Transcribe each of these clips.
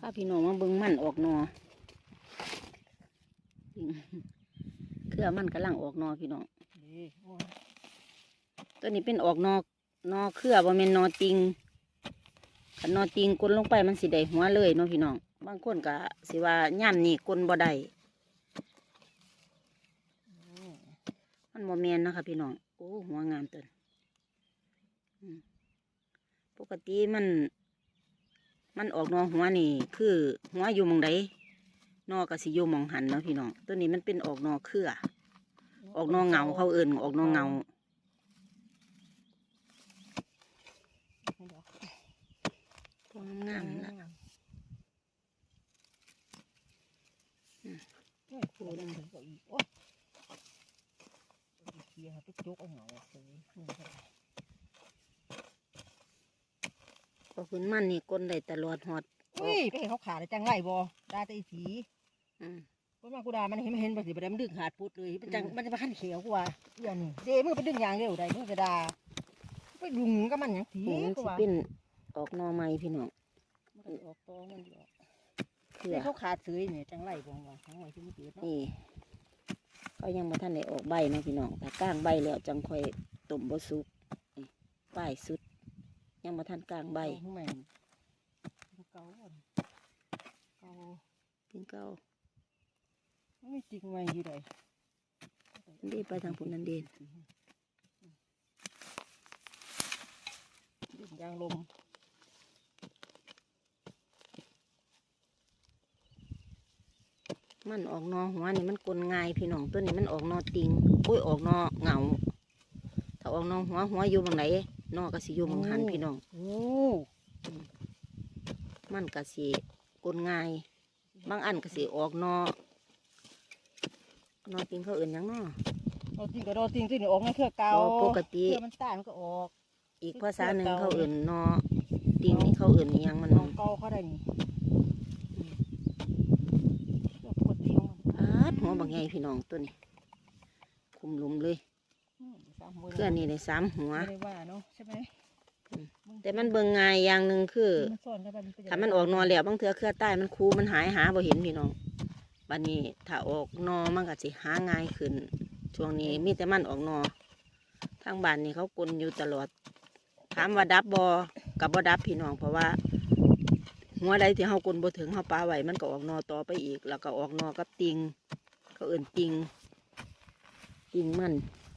พาพี่น้องมาเบิ่งมันออกนอจริงเครือมันกำลังออกนอพี่น้องดีโอ้ยตัวนี้เป็นออกนอกนอเครือบ่แม่นนอติงคันนอติงกลนลงไปมันสิได้หัวเลยเนาะพี่น้อง บางคนก็สิว่าย่ำนี่กลนบ่ได้มันบ่แม่นนะคะพี่น้อง โอ้หัวงามเตินปกติมัน มันออกนอหัวนี่คือหัวอยู่มองใดนอก็สิอยู่มองหันเนาะพี่น้องตัวนี้มันเป็นออกนอเครือออกนอเงาเขาเอิ่นออกนอเงาตัวงามนะอืมโอ้ยโอ้ยนั่นถึงก็อีกโอ้ยเคียร์ให้ไปจุกเอาเงาเลยนี่ ก็ได้พอพื้นมันนี่กลนได้ตลอดหอดอุ้ยไปเห็นเขาขาดจังไรบ่ดาแตอีสีอืมเพราะว่ากูดามันเห็นมันเห็นบ่สิบ่ได้มันดึงขาดพุดเลยมันจังอืมมันจะมาขั้นเขียวกูว่าเดี๋ยวนี้เดมึงไปดึงยางเร็วได้มึงจะดาไปลุงก็มันหยังสีนี่มันกูสิว่าเป็นออกหนอใหม่พี่น้องมันก็ออกตอมันเดียวเครือเดี๋ยวเขาขาดเสยเนี่ยจังไรบ่ว่าทั้งไว้ที่มันเกิดเนาะนี่เขายังมาท่านได้ออกใบเนาะพี่น้องแต่ก้างใบแล้วจังค่อยต้มบะสุกนี่ป้ายสุด ยังมาท่านกลางใบเอาข้างในมันเก่าก่อนเก่ากินเก้ามันไม่จริงไว้อยู่ใดอันนี้ไปทางพุ่นนันเดนดึงยางลมมันออกหนอหัวนี่มันกลนง่ายพี่น้องตัวนี้มันออกหนอติงอุ้ยออกหนอเหงา ถ้าออกหนอหัวหัวอยู่บางไหนห นอก็สิอยู่บางหันพี่น้อง โอ้มันก็สิกลนง่าย บางอันก็สิออกหนอหนอติงเขาเอื่นหยังเนาะเราจริงก็เราจริงจริงออกในเครือเก่าปกติเครือมันตายมันก็ออก อีกภาษาหนึ่งเขาเอื่นหนอติงนี่เขาเอื่นอิหยังมันน้องเก่าเขาได้นี่เครือปกติของมันอาดหัวบางไงพี่น้องตัวนี้คุมหลุมเลยอืม สามมืเครือนี่ได้สามหัว ไม่ได้ว่าเนาะใช่ไหมอืม แต่มันเบิ่งง่ายอย่างหนึ่งคือ มันซ่อนกันไปเป็ถ้ามันออกหนอแล้วบางเทือเครือใต้มันคูมันหายหาบ่เห็นพี่น้องบัดนี้ถ้าออกหนอมันก็สิหาง่ายขึ้น ช่วงนี้มีแต่มันออกหนอทางบ้านนี่เขากลนอยู่ตลอด ถามว่าดับบอกับ่ดับพี่น้อง เพราะว่า หัวใดที่เฮากลนบ่ถึงเฮาปาไว้มันก็ออกหนอต่อไปอีก แล้วก็ออกหนอกับติงเขาเอื่นติง ติงมันจ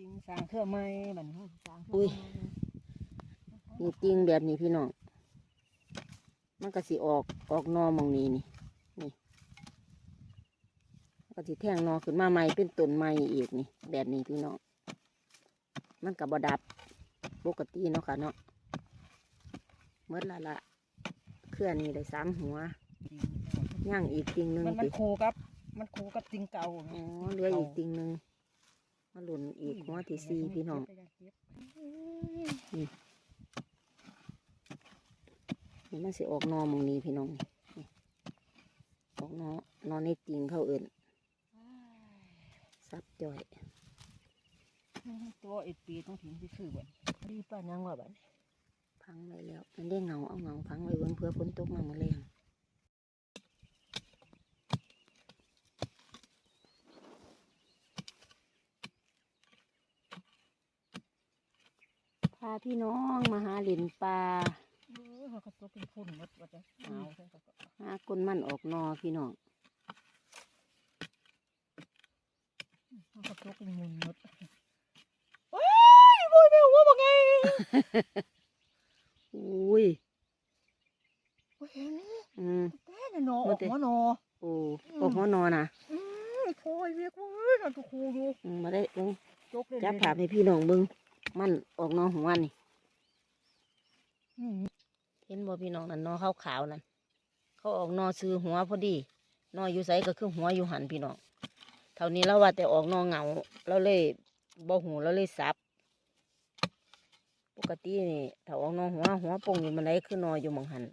ริงสร้างเครือไม้บัดนเขาสร้างเครือุ้ยไม้นี่ติงแบบนี้พี่น้อง มันก็สิออกออกหนอหมองนี้นี่ นี่มันก็สิแทงหนอขึ้นมาใหม่เป็นต้นใหม่อีกนี่ แบบนี้พี่น้อง มันกับบดับปกติเนาะค่ะเนาะเมื่อละละเคลื่อนนี่ได้สามหัว จริงย่างอีกติงหนึ่งมันมันติโคกับ มันโคกับจริงเก่าอ๋อเหลืออีกติงหนึ่ง มาหล่นอีกหัวที่สี่พี่น้องนี่มันสิออกหนอหมองนี้พี่น้องนี่นี่ออกหนอนอในติงเขาเอื่นซับจ่อยตัวเอ็ดปีต้องถึงที่คือบ่รีบป้ายังว่าบัดพังไว้แล้วมันได้เงาเอาเงาพังไว้เบิ่งเพื่อฝนตกมาเมื่อแรง พาพี่น้องมาหาหลินปลาเขาก็ตัวเป็นพุ่นหมดว่าจะหนาวใช่ก็หากลมันออกนอพี่น้องเขาก็ตัวเป็นมุนหมดว้ยบ่แม่ว่าบ่ไงอุ้ยบ่เห็นอืมแต่น่ะหนอออกหัวหนอโอ้ออกหัวนอนะอืมโอยเรียกว่าเอ้ยนั่นก็ครูอยู่มาได้เบิ่งจับภาให้พี่น้องเบิ่งมัน ออกหนอหัวนี่อืมเห็นบ่พี่น้องนั่นหนอขาวขาวๆนั่นเขาออกหนอซื้อหัวพอดีหนออยู่ไสก็คือหัวอยู่หันพี่น้องเท่านี้เราว่าแต่ออกหนอเหงาเราเลยบ่หูเราเลยสับ ปกตินี่ถ้าออกหนอหัวหัวโป่งอยู่มันไดคือหนออยู่หมองหัน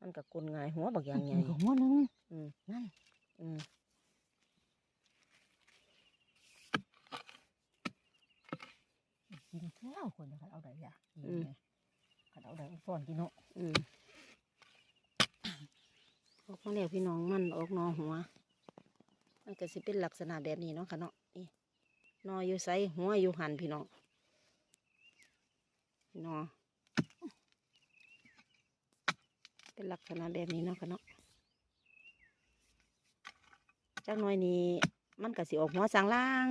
มันก็กลนง่ายหัวบักอย่างใหญ่หัวหนึงอืมนั่นอืม กินแล้วคนนะคะเอาได้ยากินไงขันเอาได้ซ่อนกินเนาะอืมมาแล้วพี่น้องมันออกหนอหัว มันก็สิเป็นลักษณะแบบนี้เนาะค่ะเนาะนี่หนออยู่ไสหัวอยู่หันพี่น้องหนอเป็นลักษณะแบบนี้เนาะค่ะเนาะจากหน้อยนี้มันก็สิออกหัวสางล่าง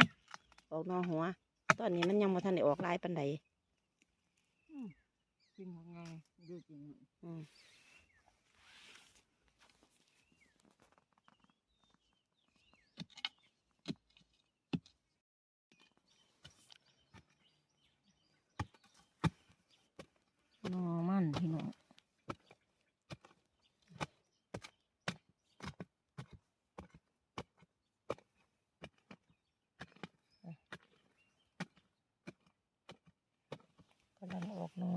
ออกหนอหัว ตอนนี้มันยังบ่ทันได้ออกลายปันใดจริงของไงดูจริงอืมหนอมันพี่น้องกำลัง ออกหนอ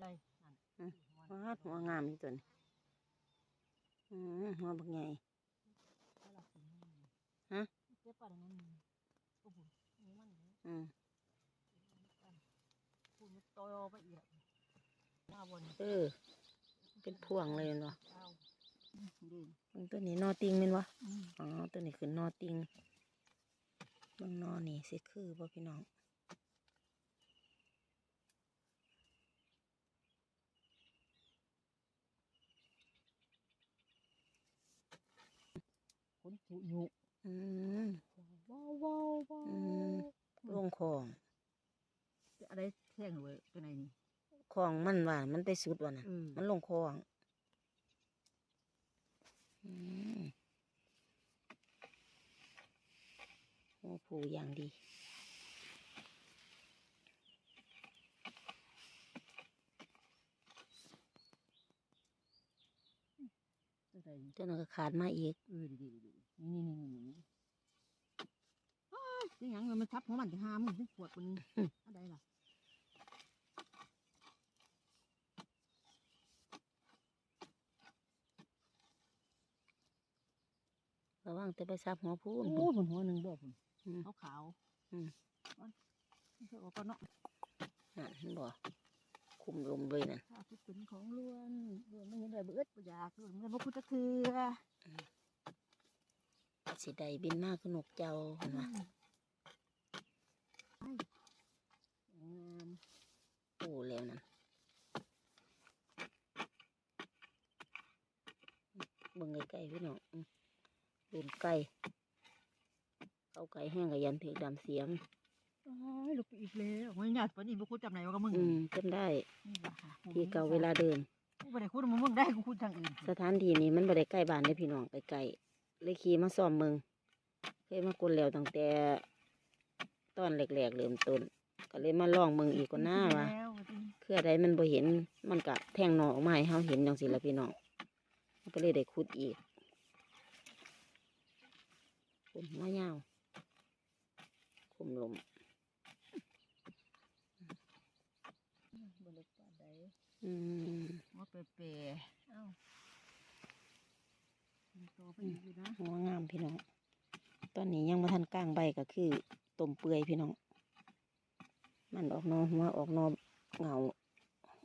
ได้ว้าดหัวงามนี่ตัวนี้อืมหัวบักใหญ่ฮะอืมคุณมันโตไปอีกหน้าบนเออ เป็นพวงเลยเนาะเอาดีมันตัวนี้นอติงแม่นวะอืมอ๋อตัวนี้คือนอติงเบางนอนี่สิคือบ่พี่น้องคนสุยุอืมว้าวว้าวว้าอืมวลงคลองอะไรแท่งเลยตัวไหนนี่ คลองมันว่ามันไปสุดว่ะนะอืม มันลงคลองอืมโอ้ผูอย่างดีตัวไหนเจ้าหน้าก็ขาดมาอีก เออดีดีดีนี่นี่นี่นี่อ้ายเสียงหยังมันทับหัวมันจะหามึงถึงปวดมัน อะไรล่ะ ระวังแต่ไปซับหัวพูนโอ้บนหัวหนึ่งดอกอืมขาวขาวอืมมันก็ออกก็เนาะนั่นเห็นบ่คุมลมเลยนั่นถ้าคิดเป็นของล้วนล้วนไม่เห็นอะไรเบิดบ่อยากล้วนมันบ่คุดตะคือสิได้บินมากขึ้นนกเจ้าเห็นไหมงามโอ้แล้วนั่นเบิ่งไกลๆพี่น้อง อืมดูนไก่เข้าไก่แห้งกับยันถือดำเสียมอ้ายลูกอีกแล้วโอ้ยญาติปานนี้บ่คุดจำไหนว่ากับมึงอืมจำได้ นี่ล่ะค่ะที่เก่าเวลาเดินกูบ่ได้คุดมึงมึงได้กูคุดทางอื่นสถานที่นี้มันบ่ได้ใกล้บ้านเลยพี่น้องไกลๆเลยขี่มาซ้อมเมืองเคยมากลแล้วตั้งแต่ตอนแรกๆเริ่มต้น ก็เลยมาลองเมืองอีกก็น่าว่าแล้วว่าติเครือใดมันบ่เห็นมันก็แทงหนอออกมาให้เฮาเห็นจังซี่ละพี่น้องมันก็เลยได้ขุดอีก คุมหัวยาวคุมลมบ่เล็กปานใดอืมหัวเปรๆเอ้ามันโตไปอีกอยู่นะหัวงามพี่น้อง ตอนนี้ยังบ่ทันกลางใบก็คือต้มเปื่อยพี่น้อง มันออกหนอหัวออกหนอเหงา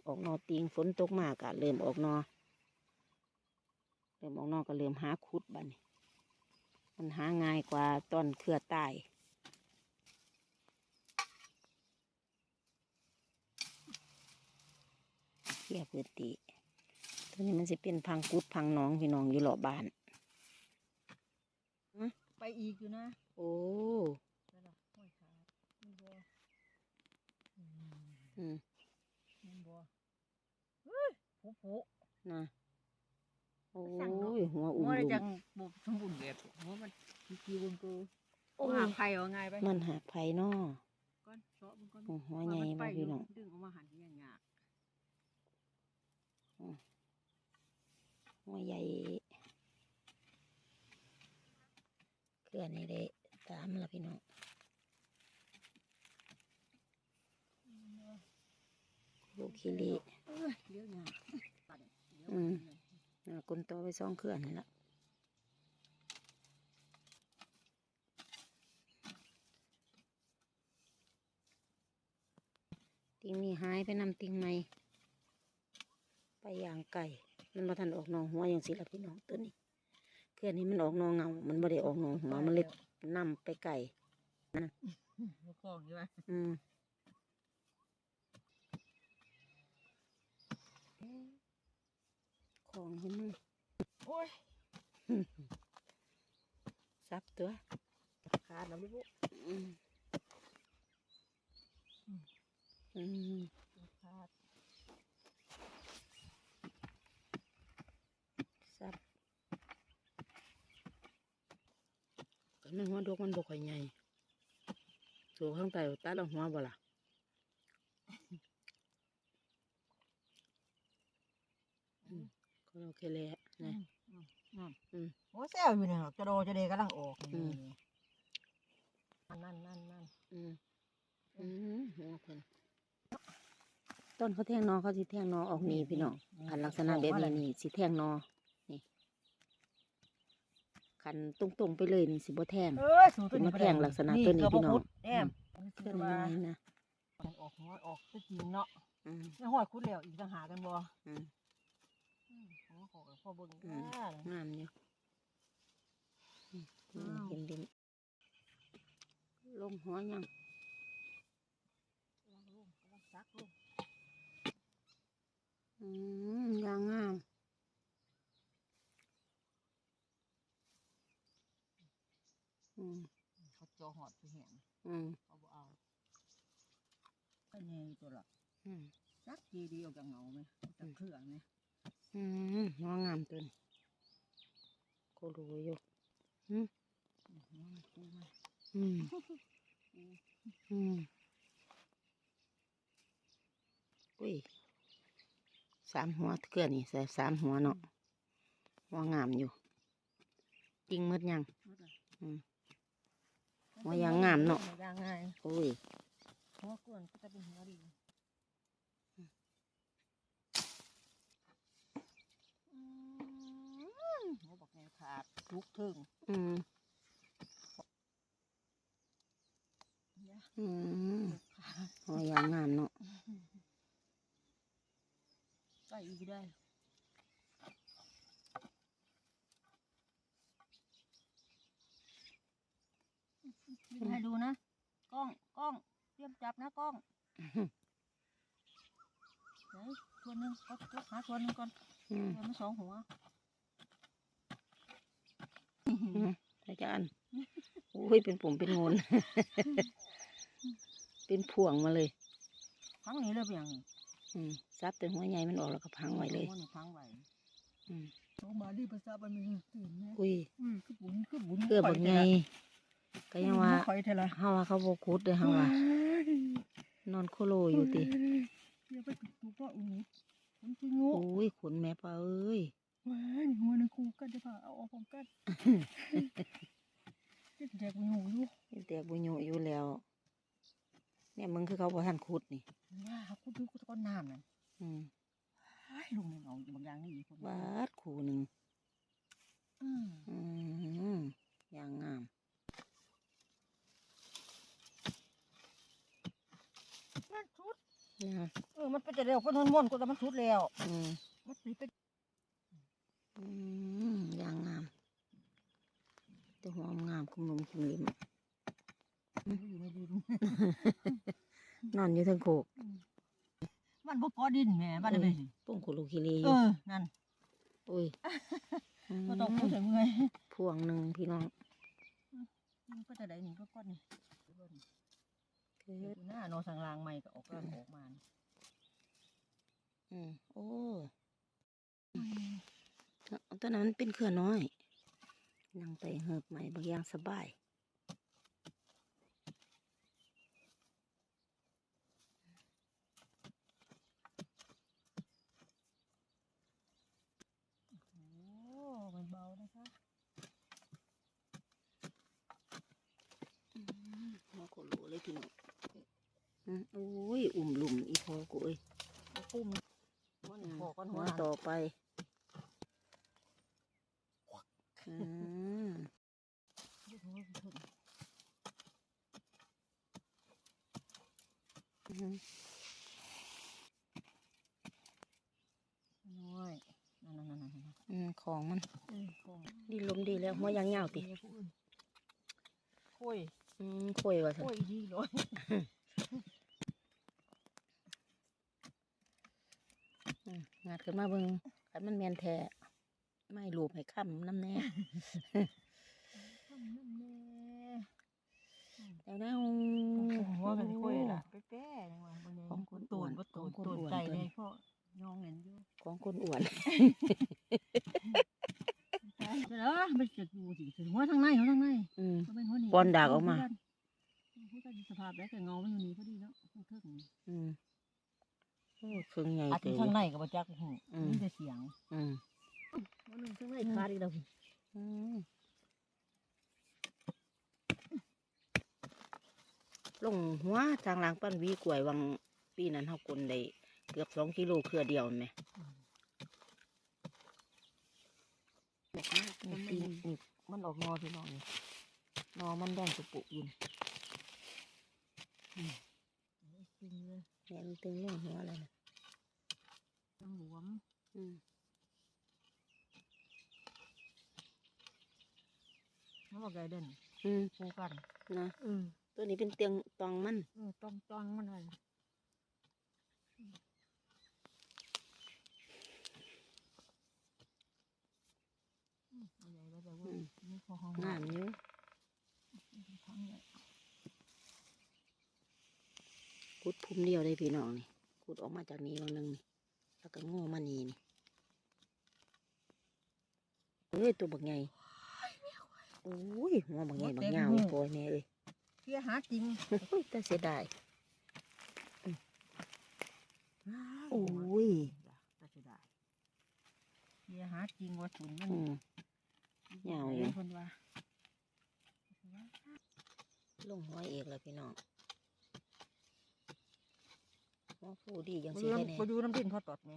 ออกหนอติงฝนตกมากก็เริ่มออกหนอเริ่มออกหนอก็เริ่มหาขุดบัดนี้ มันหาง่ายกว่าตอนเครือใต้เคลียร์พื้นที่ตัวนี้มันจะเป็นพังกุดพังหน้องพี่น้องอยู่รอบบ้านไปอีกอยู่นะ โอ้นั่นล่ะห้อยขามันบ่อืมอืมมันบ่เฮ้ยผู้ผู้นะโอ้สั่งเนอะยหัวอุ้มหัวเลยลุจัมงบ่สมบูรณ์แบบหัวมันกี่วงกูโอ้หายไผ่เอาไงไปมันหักไผ่นอก้อนเซาะมันก้อนโอ้หัวใหญ่ว่ามันไปบ่พี่น้องดึงออกมาหันอย่างยากหัวใหญ่เคลื่อนนี่เลยตามละพี่น้องลูกคิริเอ้ยเลี้ยวยากปั่นเลี้ยวอืมเลยอ่า กลมโตไปซ่องเขื่อนนี่ละติงนี่หายไปนำติงไหมไปอย่างไก่ มันมาทันออกนองหัวอย่างสิละพี่น้องตัวนี้เขื่อนนี้มันออกนองเงา มันไม่ได้ออกนองหัวมันเล็ยนำไปไก่นั่นลูกองใช่ไหมอืม ของเห็นมั้ยโอ้ยซับตัวขาดแล้วลูกอืมอืมขาดซับกันมันหัวดกมันบกค่อยใหญ่สูข้างใต้ตัดเอาหัวบ่ล่ะอืม ก็โอเคเลยอะนะโอ้แซวอยู่เนี่ยจะโดจะเดกำลังออกอืมนั่นนั่นนั่นอืมอืมหัวเพิ่นต้นเขาแทงนอเขาสิแทงนอออกนี่พี่น้องคันลักษณะแบบนี้นี่สิแทงนอนี่คันตรงๆไปเลยนี่สิบ่แทงเอ้ยสูตรเป็นมะแพร้งลักษณะตัวนี้พี่น้องแอมเพิ่นน้อยนะออกหัวออกตะกินเนาะอืมไม่หอดคุดแล้วอีกต่างหากกันบ่ อืมหัวขอกับพ่อเบิ่งอืมอ่างามอยู่อืมอ้าวเห็นดินลงหัวยังกำลังลงกำลังซักลงอืมยางงามอืมเขาจอหอดไปแห้งอืมเขาบ่เอาก็ไงตัวละอืมซักดีดีออกจากเหงาไหมออกจากเครื่องไหม อืมหัวงามตัวนี้ก็รู้อยู่อืมหัวมันฟูมาอืมอืมอุ้ยสามหัวเกลือนี่ใส่สามหัวเนาะหัวงามอยู่จริงหมดยังหมดเลยอืมหัวยางงามเนาะยางงามอุ้ยหัวกวนก็จะเป็นหัวดีอืมหัวบอกไงขาด ลุกถึงอืมเนี่ยอืมขาดหัวยางงามเนาะใส่อีกได้ให้ดูนะ กล้องกล้องเตรียมจับนะกล้องไหนตัวหนึ่งก็ก็หาตัวหนึ่งก่อนอืมตัวมันสองหัว อาจารย์อุ้ยเป็นผมเป็นงูนเป็นพวงมาเลยพังนี้เลยเปล่านี่อืมซับแต่หัวใหญ่มันออกแล้วก็พังไว้เลยหัวนี่พังไว้อืมโตมาดีภาษาบันมีตื่นนะอุ้ยอืมคือบุญคือบุญเกลือบักไงก็ยังว่าคอยเท่าไรเฮาว่าเขาบ่คุดเด้อเฮาว่านอนโคโลอยู่ติอย่าไปถูกว่าอู้มันคืองูอุ้ยขนแม่ปลาเอ้ย ว้ายหัวนึงคูกันจะผ่าเอาออกพร้อมกันเจ็บแจกงูอยู่นี่แต่บุญอยู่อยู่แล้ว เนี่ยมึงคือเขาบ่ทันขุดนี่ว่ากูดูกูตะก้อนน้ำนั่นอืมว้ายลงในเหงาบางอย่างนี่อีกคนบาดขู่หนึ่งอืมอืมอย่างงามมันชุดนะเออมันเป็นจะเร็วก็นวนม่วนกูแต่มันชุดแล้ว อืมมันสีเป็น อืมอย่างงามแต่หัวงาม คุมลมคุมลิมอยู่ในดินนอนอยู่เทั้งโคกมันบ่กอดินแหม่บ้านได้ปุ้งคุลูคิรีอเอยู่อนั่นอุ้ยก็ต้องพูดถึงเมื่อยพวงหนึ่งพี่น้องมันก็จะได้นี่ก็ก้อนนี่คือเฮ็ดหน้าโนสังรางใหม่ก็ออกกำลังออกมาอืมโอ้ตอนนั้นมันเป็นเครือน้อย นั่งไปเหือบใหม่บางอย่างสบายโอ้มันเบานะคะอืมหัวโคโลเลยพี่น้องอืมโอ้ย อุ่มหลุมอีพอกูเอ้ยเอาปุ้มมันอืมพอก้อนหัหัววนั่นต่อไป อืม เดี๋ยวหัวมันถึง อืม อืมของมันเออของดีลมดีแล้วหัวยางยาวติคุยอืมคุยว่าซั่นคุยดีเลยอืมงัดขึ้นมาเบิ่งคันมันแม่นแท้ไม่รูปให้ค้ำน้ำแน่ทำนั่นแน่แล้วนะหัวกันคุยล่ะแป๊ะๆยังว่าบ่แน่ของคนตูอ้วนนบ่ตูของนคนตูนอ้วนใจตัวเลนี้ยเพราะ ยองเห็นอยู่ของคนอ้วนเด้อมันจะดูสิถึงหัวทางในหัวทางในอืมก็เป็นหัวนี่ปอนดากออกมาหัวกันสภาพแล้วแต่เงามันอยู่นี่พอดีเนาะเครื่องนี่อืมโอ้เครื่องใหญ่อัดอเติยู่บข้างในก็บ่จักหูอืมมีแต่เสียง อืมหัวหนึงข้างในขาดอีกแล้วอืมลงหัวทางหลังปั้นหวีกล้วยวังปีนั้นเฮากลได้ เกือบสองกิโลเครือเดียวแม่นี่ปีนี่มันออกนอพี่น้องนี่นอมันแดงสุปุอยู่จริงเลยแม่มันตึงลงหัวเลยนะน้ำหลวมอืมน้ำบอกไก่เด่นอืมคู่กันนะเออตัวนี้เป็นเตียงตองมันเออต้องต้องมันเลยอืมเอาใหญ่แล้วแต่ว่านี่พ อห้องงามอยู่ทั้งเลยขุดพุ่มเดียวได้พี่น้องนี่ขุดออกมาจากนี้วันหนึงนี่แล้วก็โง่มานี่นี่เอ้ยตัวบักใหญ่โอ้ยหัวบักใหญ่บักยาวโอยแม่เอ้ยเที่ยหาจริงโอ้ยแต่เสียดายโอ้ยก็จะได้เที่ยหาจริงว่าศูนย์มันอืม ยาวอยู่เคนว่าลงหัวเอกเลยพี่น้องหัวผู้ดียังไปสีดูแค่น้ำนี้ไปดูน้ำดินเขาตดไหม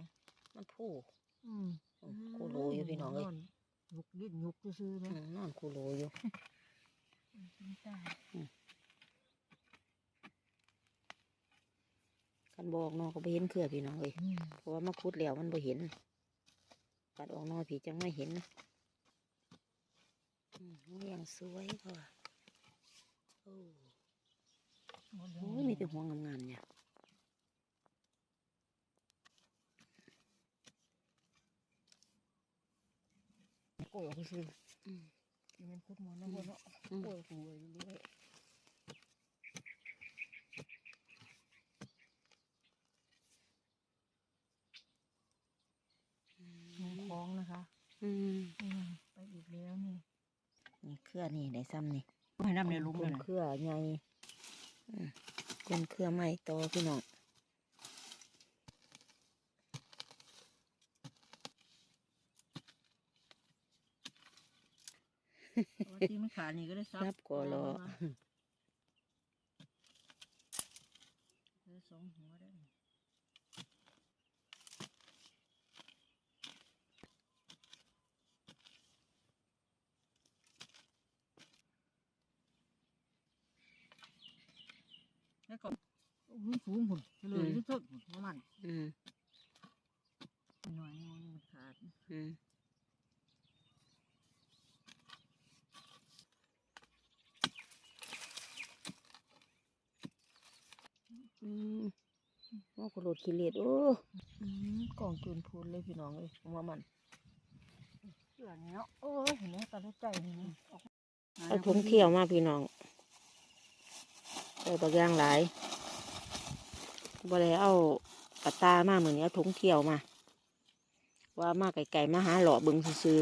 มันผู้อืมอืมโคโลอยู่พี่น้องเอ้ยยุกดิ้นยุกซื่อๆอืนะมนอนคูโลอยู่ตายกันบอกน้องก็ไปเห็นเครือพี่น้องเลยอืมเพราะว่ามาคุดแล้วมันบ่เห็นปัดออกนอผีจังไม่เห็นนะอืม เรียงสวยเพราะว่าโอ้โหมีแต่หัวงามๆเนี่ยโกยซื่ออืมๆมันคุดหมอนนะพวกเนาะอืมโกยกูเลยเรื่อยมีคล้องนะคะอืมอืมไปอีกแล้วนี่ นี่เครือนี่ได้ซ้ำนี่ให้น้ำในลุมกเลลยมนะเครือใหญ่อืมกลมเครือไม้โตพี่น้องว่าที่มันขาดนี่ก็ได้ซัรับกอรอเออสองหัวได้แล้ว โอ้โหสูงหุ่นเลยที่สุดหุ่นประมาณอืมหน่อยนึงมันขาดอืมอืมโอ้กระโดดขี้เล็ดโอ้อืมกล่องจูนพูนเลยพี่น้องเลยผมว่ามันเสือเนาะโอ้ยเห็นไหมตาลุกใจนี่นะเอาถุงเที่ยวมาพี่น้องเอาบางอย่างหลาย บ่ได้เอาปาตามาเหมือนเอาถุงเที่ยวมา ว่ามาไก่ๆมาหาหล่อเบิงซื้อ